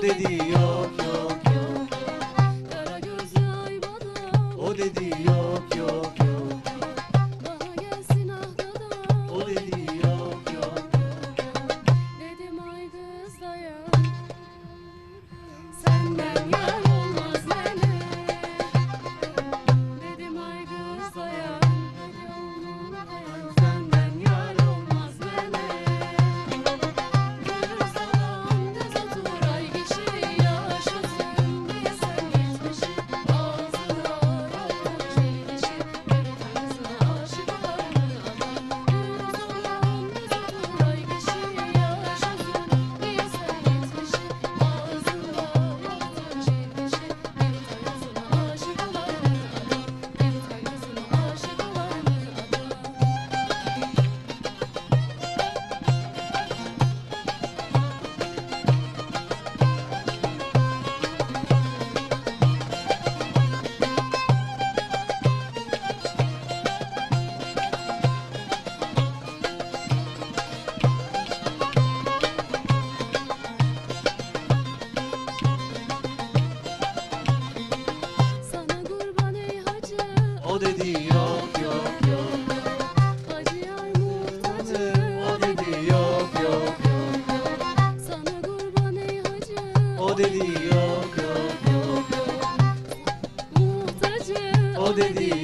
O dedi yok yok yok. Kara göz ay bana O dedi yok yok yok. dedi yok yok yok Acıya muhtacım O dedi yok yok yok Sana kurban ey hacı O dedi yok yok yok yok. Muhtacım O dedi